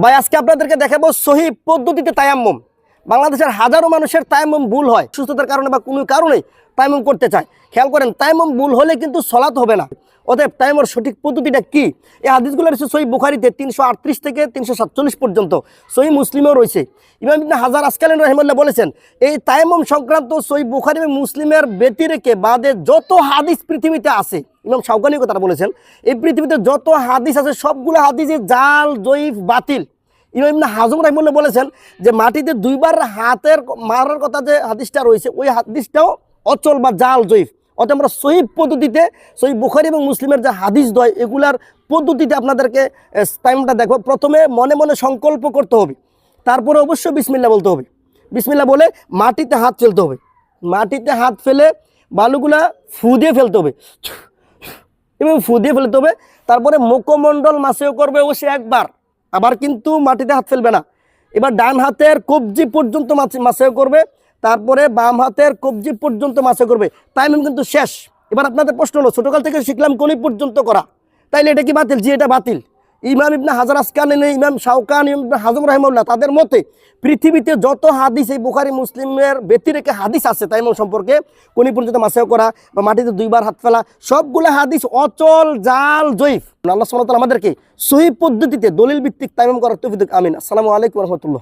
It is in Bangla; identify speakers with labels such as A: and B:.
A: ভাই, আজকে আপনাদেরকে দেখাবো সহি পদ্ধতিতে তায়াম্মম। বাংলাদেশের হাজারো মানুষের তায়াম্মম ভুল হয়, সুস্থতার কারণে বা কোনো কারণে তায়াম্মম করতে চায়। খেয়াল করেন, তায়াম্মম ভুল হলে কিন্তু সলাত হবে না। অতএব তায়াম্মর সঠিক পদ্ধতিটা কি? এই হাদিসগুলো রয়েছে সহি বুখারিতে তিনশো আটত্রিশ থেকে তিনশো সাতচল্লিশ পর্যন্ত, সহি মুসলিমেও রয়েছে। ইমাম ইবনে হাজার আসকালীন রহিমুল্লাহ বলেছেন, এই তায়াম্মম সংক্রান্ত সহি বুখারি মুসলিমের ব্যতিরেকে বাদে যত হাদিস পৃথিবীতে আছে ইমাম শাওকানি কথাটা বলেছেন, এই পৃথিবীতে যত হাদিস আছে, সবগুলো হাদিসে জাল, জয়ীফ, বাতিল। ইমাম হাজম রাহিমুল্লাহ বলেছেন যে মাটিতে দুইবার হাতের মারার কথা যে হাদিসটা রয়েছে, ওই হাদিসটাও অচল বা জাল, জয়ীফ। অর্থাৎ আমরা সহি পদ্ধতিতে, সহি বুখারি এবং মুসলিমের যে হাদিস দয়, এগুলার পদ্ধতিতে আপনাদেরকে টাইমটা দেখো। প্রথমে মনে মনে সংকল্প করতে হবে। তারপরে অবশ্যই বিসমিল্লা বলতে হবে। বিসমিল্লা বলে মাটিতে হাত ফেলতে হবে। মাটিতে হাত ফেলে বালুগুলা ফু দিয়ে ফেলতে হবে। এবং ফু দিয়ে ফেলতে হবে। তারপরে মুখমণ্ডল মাসেও করবে অবশ্যই একবার। আবার কিন্তু মাটিতে হাত ফেলবে না। এবার ডান হাতের কবজি পর্যন্ত মাসেও করবে। তারপরে বাম হাতের কবজি পর্যন্ত মাসে করবে। টাইম কিন্তু শেষ। এবার আপনাদের প্রশ্ন হলো, ছোটকাল থেকে শিখলাম কলি পর্যন্ত করা। তাইলে এটা কি বাতিল? জি, এটা বাতিল। ইমাম ইবনা হাজার আসকান ইমাম শাহকান ইমাম ইবনা হাজম রহমুল্লাহ তাদের মতে পৃথিবীতে যত হাদিস এই বুখারি, মুসলিমের ব্যতিরেকে হাদিস আছে তাইমম সম্পর্কে, কোনি পর্যন্ত মাসেও করা বা মাটিতে দুইবার হাত ফেলা, সবগুলো হাদিস অচল, জাল জৈফ আল্লাহ সাল্লাহ আমাদেরকে সহি পদ্ধতিতে, দলিল ভিত্তিক তাইমম করার তৌফিক আমিন। আসসালামু আলাইকুম রহমতুল্লাহ।